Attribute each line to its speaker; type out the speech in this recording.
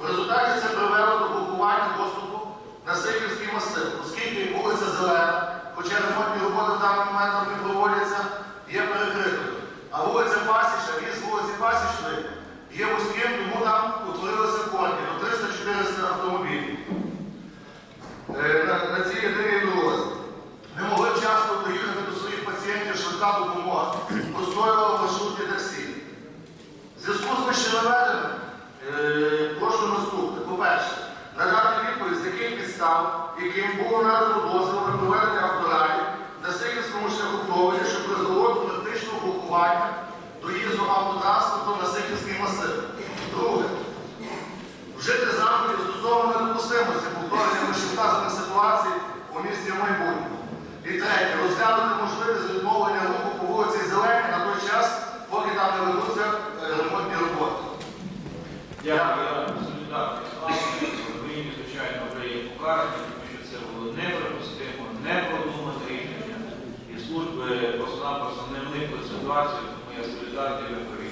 Speaker 1: В результаті це привело до блокування доступу на Сихівський масив, оскільки вулиця Зелена, хоча ремонтні роботи в даний момент не проводяться, є перекритою. А вулиця Пасічна, в'їзд з вулиці Пасічної є вузьким, тому там утворилися корки до 300-400 автомобілів. Е, На, на цій єдиній дорозі. Не могли вчасно доїхати до своїх пацієнтів швидка допомога, простоювала надати відповідь, з яких підстав, яким було надано дозвіл на проведення авторадів на Сихівському шляхопроводі, що призвело до практичного блокування доїзду автотранспорту на Сихівський масив. Друге, вжити заходів стосовно недопустимості повторення вищевказаних ситуацій у місті майбутньому. І третє, розглянути можливість відновлення руху по вулиці Зеленій на той час, поки там не ведуться е, ремонтні роботи.
Speaker 2: Дякую, я солідарний з вами. Україні, звичайно, вже є покарані, тому що це було неприпустимо, не продумане рішення. І служби просто-напросто не вникли в ситуацію, тому я солідарний, ви